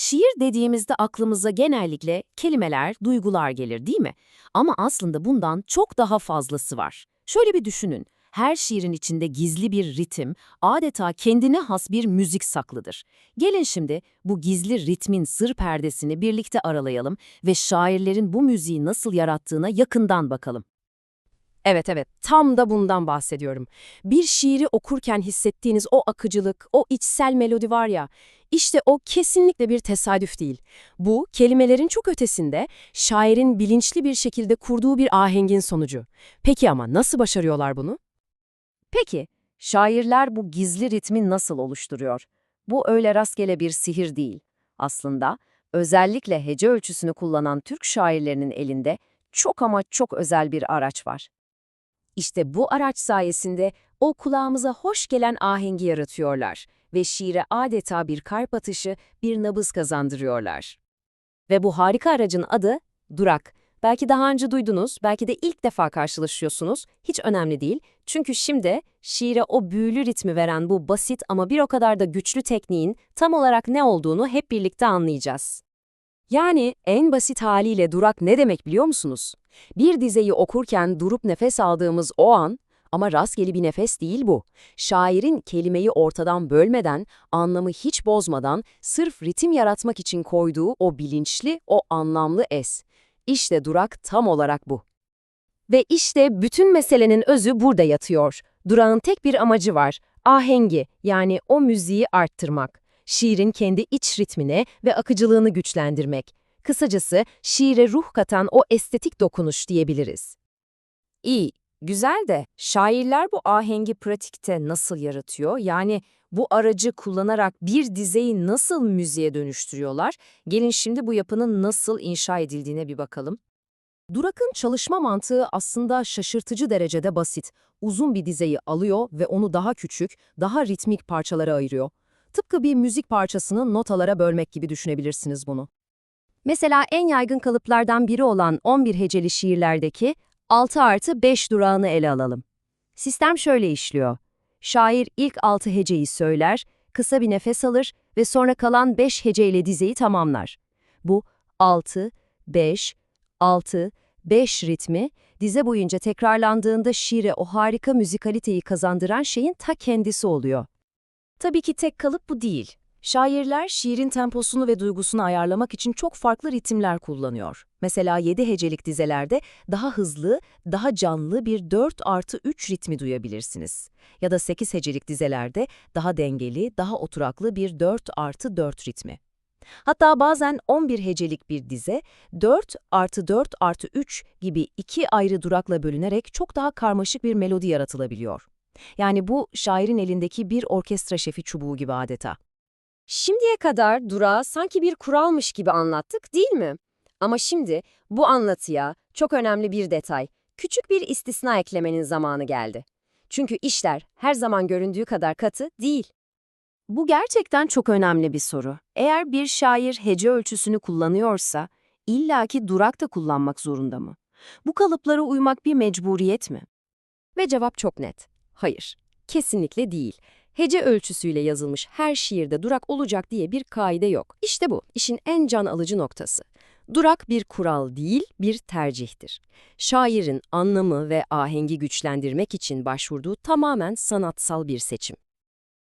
Şiir dediğimizde aklımıza genellikle kelimeler, duygular gelir değil mi? Ama aslında bundan çok daha fazlası var. Şöyle bir düşünün. Her şiirin içinde gizli bir ritim, adeta kendine has bir müzik saklıdır. Gelin şimdi bu gizli ritmin sır perdesini birlikte aralayalım ve şairlerin bu müziği nasıl yarattığına yakından bakalım. Evet evet, tam da bundan bahsediyorum. Bir şiiri okurken hissettiğiniz o akıcılık, o içsel melodi var ya, işte o kesinlikle bir tesadüf değil. Bu, kelimelerin çok ötesinde, şairin bilinçli bir şekilde kurduğu bir ahengin sonucu. Peki ama nasıl başarıyorlar bunu? Peki, şairler bu gizli ritmi nasıl oluşturuyor? Bu öyle rastgele bir sihir değil. Aslında özellikle hece ölçüsünü kullanan Türk şairlerinin elinde çok ama çok özel bir araç var. İşte bu araç sayesinde o kulağımıza hoş gelen ahengi yaratıyorlar ve şiire adeta bir kalp atışı, bir nabız kazandırıyorlar. Ve bu harika aracın adı durak. Belki daha önce duydunuz, belki de ilk defa karşılaşıyorsunuz. Hiç önemli değil. Çünkü şimdi şiire o büyülü ritmi veren bu basit ama bir o kadar da güçlü tekniğin tam olarak ne olduğunu hep birlikte anlayacağız. Yani en basit haliyle durak ne demek biliyor musunuz? Bir dizeyi okurken durup nefes aldığımız o an, ama rastgele bir nefes değil bu. Şairin kelimeyi ortadan bölmeden, anlamı hiç bozmadan, sırf ritim yaratmak için koyduğu o bilinçli, o anlamlı es. İşte durak tam olarak bu. Ve işte bütün meselenin özü burada yatıyor. Durağın tek bir amacı var, ahengi yani o müziği arttırmak. Şiirin kendi iç ritmine ve akıcılığını güçlendirmek. Kısacası şiire ruh katan o estetik dokunuş diyebiliriz. İyi, güzel de şairler bu ahengi pratikte nasıl yaratıyor? Yani bu aracı kullanarak bir dizeyi nasıl müziğe dönüştürüyorlar? Gelin şimdi bu yapının nasıl inşa edildiğine bir bakalım. Durak'ın çalışma mantığı aslında şaşırtıcı derecede basit. Uzun bir dizeyi alıyor ve onu daha küçük, daha ritmik parçalara ayırıyor. Tıpkı bir müzik parçasını notalara bölmek gibi düşünebilirsiniz bunu. Mesela en yaygın kalıplardan biri olan 11 heceli şiirlerdeki 6 artı 5 durağını ele alalım. Sistem şöyle işliyor. Şair ilk 6 heceyi söyler, kısa bir nefes alır ve sonra kalan 5 heceyle dizeyi tamamlar. Bu 6, 5, 6, 5 ritmi dize boyunca tekrarlandığında şiire o harika müzikaliteyi kazandıran şeyin ta kendisi oluyor. Tabii ki tek kalıp bu değil. Şairler şiirin temposunu ve duygusunu ayarlamak için çok farklı ritimler kullanıyor. Mesela 7 hecelik dizelerde daha hızlı, daha canlı bir 4 artı 3 ritmi duyabilirsiniz. Ya da 8 hecelik dizelerde daha dengeli, daha oturaklı bir 4 artı 4 ritmi. Hatta bazen 11 hecelik bir dize 4 artı 4 artı 3 gibi iki ayrı durakla bölünerek çok daha karmaşık bir melodi yaratılabiliyor. Yani bu şairin elindeki bir orkestra şefi çubuğu gibi adeta. Şimdiye kadar durağı sanki bir kuralmış gibi anlattık değil mi? Ama şimdi bu anlatıya çok önemli bir detay, küçük bir istisna eklemenin zamanı geldi. Çünkü işler her zaman göründüğü kadar katı değil. Bu gerçekten çok önemli bir soru. Eğer bir şair hece ölçüsünü kullanıyorsa, illaki durak da kullanmak zorunda mı? Bu kalıplara uymak bir mecburiyet mi? Ve cevap çok net. Hayır, kesinlikle değil. Hece ölçüsüyle yazılmış her şiirde durak olacak diye bir kaide yok. İşte bu, işin en can alıcı noktası. Durak bir kural değil, bir tercihtir. Şairin anlamı ve ahengi güçlendirmek için başvurduğu tamamen sanatsal bir seçim.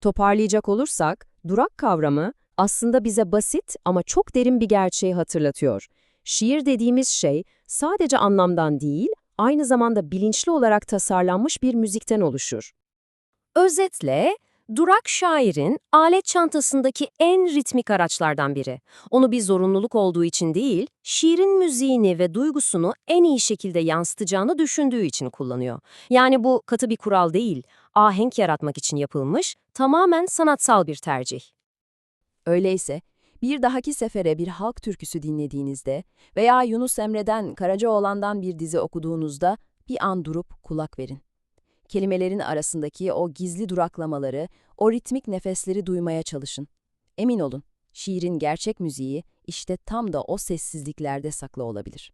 Toparlayacak olursak, durak kavramı aslında bize basit ama çok derin bir gerçeği hatırlatıyor. Şiir dediğimiz şey sadece anlamdan değil, aynı zamanda bilinçli olarak tasarlanmış bir müzikten oluşur. Özetle, durak şairin alet çantasındaki en ritmik araçlardan biri. Onu bir zorunluluk olduğu için değil, şiirin müziğini ve duygusunu en iyi şekilde yansıtacağını düşündüğü için kullanıyor. Yani bu katı bir kural değil, ahenk yaratmak için yapılmış, tamamen sanatsal bir tercih. Öyleyse, bir dahaki sefere bir halk türküsü dinlediğinizde veya Yunus Emre'den Karacaoğlan'dan bir dizi okuduğunuzda bir an durup kulak verin. Kelimelerin arasındaki o gizli duraklamaları, o ritmik nefesleri duymaya çalışın. Emin olun, şiirin gerçek müziği işte tam da o sessizliklerde saklı olabilir.